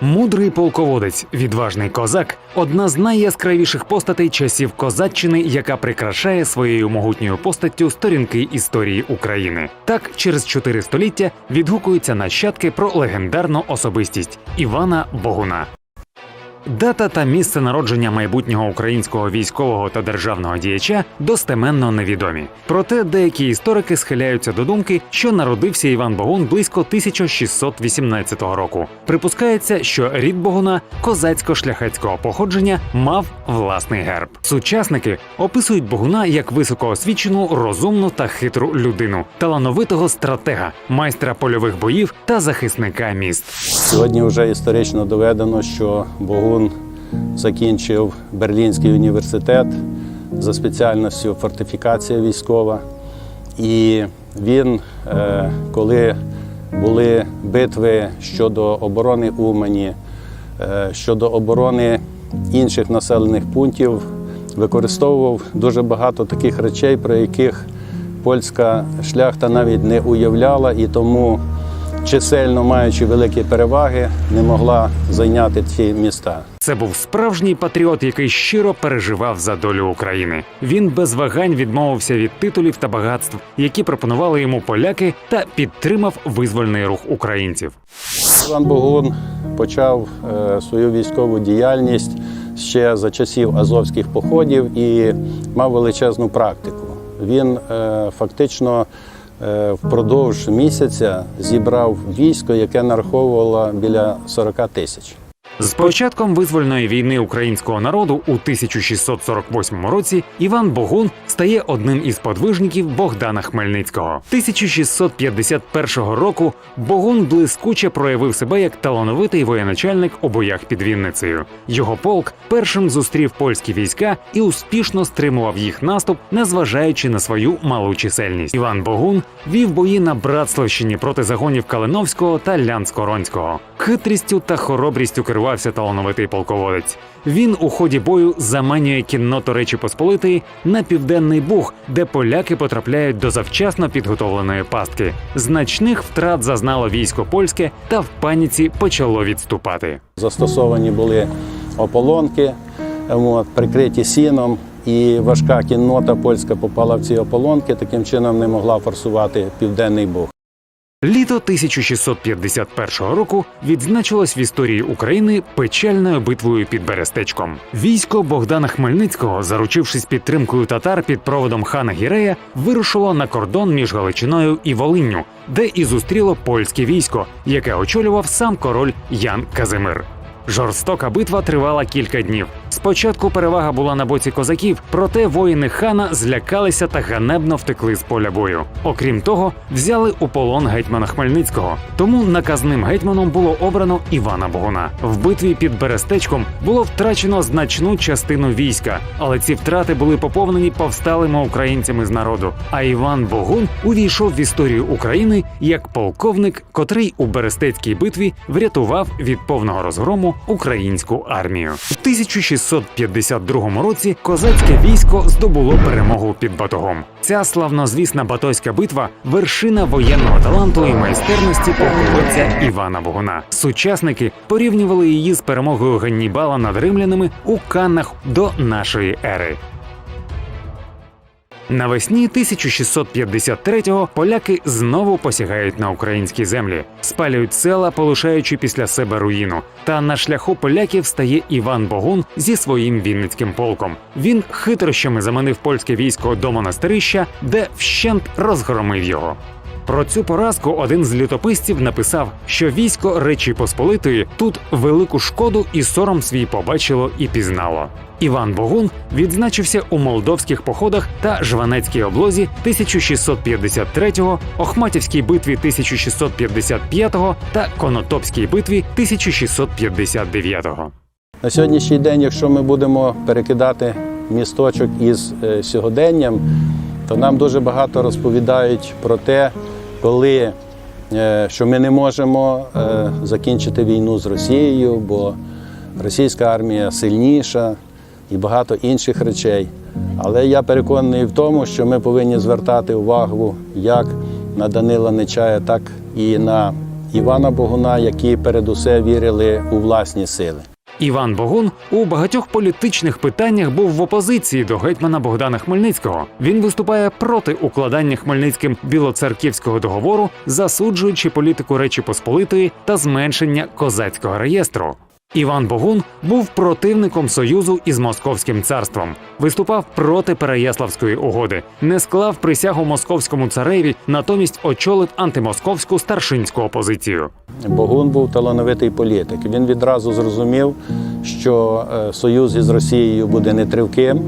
Мудрий полководець, відважний козак одна з найяскравіших постатей часів козаччини, яка прикрашає своєю могутньою постаттю сторінки історії України. Так, через чотири століття відгукуються нащадки про легендарну особистість Івана Богуна. Дата та місце народження майбутнього українського військового та державного діяча достеменно невідомі. Проте деякі історики схиляються до думки, що народився Іван Богун близько 1618 року. Припускається, що рід Богуна козацько-шляхетського походження мав власний герб. Сучасники описують Богуна як високоосвічену, розумну та хитру людину, талановитого стратега, майстра польових боїв та захисника міст. Сьогодні вже історично доведено, що Богун закінчив Берлінський університет за спеціальністю фортифікація військова. І він, е, коли були битви щодо оборони Умані, е, щодо оборони інших населених пунктів, використовував дуже багато таких речей, про яких польська шляхта навіть не уявляла, і тому чисельно маючи великі переваги, не могла зайняти ці міста. Це був справжній патріот, який щиро переживав за долю України. Він без вагань відмовився від титулів та багатств, які пропонували йому поляки, та підтримав визвольний рух українців. Іван Богун почав е, свою військову діяльність ще за часів азовських походів і мав величезну практику. Він е, фактично впродовж місяця зібрав військо, яке нараховувало біля 40 тисяч. З початком визвольної війни українського народу у 1648 році Іван Богун стає одним із подвижників Богдана Хмельницького. 1651 року Богун блискуче проявив себе як талановитий воєначальник у боях під Вінницею. Його полк першим зустрів польські війська і успішно стримував їх наступ, незважаючи на свою малу чисельність. Іван Богун вів бої на Братславщині проти загонів Калиновського та Лянсько-Ронського. Хитрістю та хоробрістю керувався талановитий полководець. Він у ході бою заманює кінноту Речі Посполитої на південний Буг, де поляки потрапляють до завчасно підготовленої пастки. Значних втрат зазнало військо польське та в паніці почало відступати. Застосовані були ополонки, от, прикриті сіном, і важка кіннота польська попала в ці ополонки, таким чином не могла форсувати південний Буг. Літо 1651 року відзначилось в історії України печальною битвою під Берестечком. Військо Богдана Хмельницького, заручившись підтримкою татар під проводом хана Гірея, вирушило на кордон між Галичиною і Волинню, де і зустріло польське військо, яке очолював сам король Ян Казимир. Жорстока битва тривала кілька днів. Спочатку перевага була на боці козаків, проте воїни хана злякалися та ганебно втекли з поля бою. Окрім того, взяли у полон гетьмана Хмельницького. Тому наказним гетьманом було обрано Івана Богуна. В битві під Берестечком було втрачено значну частину війська, але ці втрати були поповнені повсталими українцями з народу. А Іван Богун увійшов в історію України як полковник, котрий у Берестецькій битві врятував від повного розгрому українську армію. У 1652 році козацьке військо здобуло перемогу під Батогом. Ця славнозвісна Батойська битва вершина воєнного таланту і майстерності полководця Івана Богуна. Сучасники порівнювали її з перемогою Ганнібала над римлянами у Каннах до нашої ери. Навесні 1653-го поляки знову посягають на українські землі, спалюють села, полишаючи після себе руїну. Та на шляху поляків стає Іван Богун зі своїм вінницьким полком. Він хитрощами заманив польське військо до монастирища, де вщент розгромив його. Про цю поразку один з літописців написав, що військо Речі Посполитої тут велику шкоду і сором свій побачило і пізнало. Іван Богун відзначився у молдовських походах та Жванецькій облозі 1653-го, Охматівській битві 1655-го та Конотопській битві 1659-го. На сьогоднішній день, якщо ми будемо перекидати місточок із е, сьогоденням, то нам дуже багато розповідають про те, коли е, що ми не можемо е, закінчити війну з Росією, бо російська армія сильніша і багато інших речей. Але я переконаний в тому, що ми повинні звертати увагу як на Данила Нечая, так і на Івана Богуна, які передусе вірили у власні сили. Іван Богун у багатьох політичних питаннях був в опозиції до гетьмана Богдана Хмельницького. Він виступає проти укладання Хмельницьким білоцерківського договору, засуджуючи політику Речі Посполитої та зменшення козацького реєстру. Іван Богун був противником союзу із Московським царством, виступав проти Переяславської угоди, не склав присягу московському цареві, натомість очолив антимосковську старшинську опозицію. Богун був талановитий політик. Він відразу зрозумів, що е, союз із Росією буде нетривким,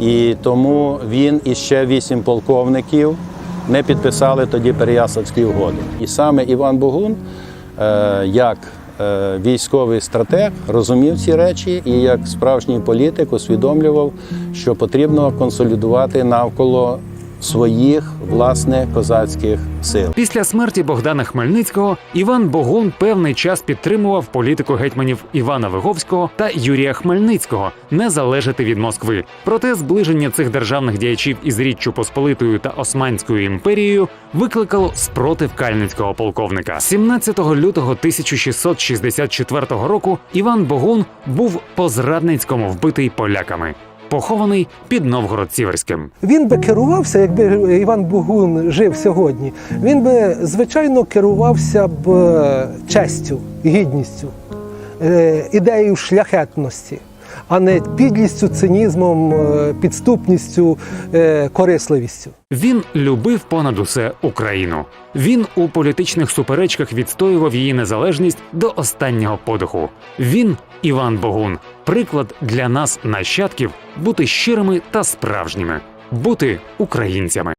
і тому він і ще вісім полковників не підписали тоді Переяславські угоди. І саме Іван Богун, е, як військовий стратег, розумів ці речі і як справжній політик усвідомлював, що потрібно консолідувати навколо своїх власне козацьких сил. Після смерті Богдана Хмельницького Іван Богун певний час підтримував політику гетьманів Івана Виговського та Юрія Хмельницького не залежати від Москви. Проте зближення цих державних діячів із Річчю Посполитою та Османською імперією викликало спротив кальницького полковника. 17 лютого 1664 року Іван Богун був по зрадницькому вбитий поляками, похований під Новгород-Сіверським. Він би керувався, якби Іван Богун жив сьогодні. Він би звичайно керувався б е, честю, гідністю, е, ідеєю шляхетності, а не підлістю, цинізмом, е, підступністю, корисливістю. Він любив понад усе Україну. Він у політичних суперечках відстоював її незалежність до останнього подиху. Він, Іван Богун, приклад для нас, нащадків, бути щирими та справжніми, бути українцями.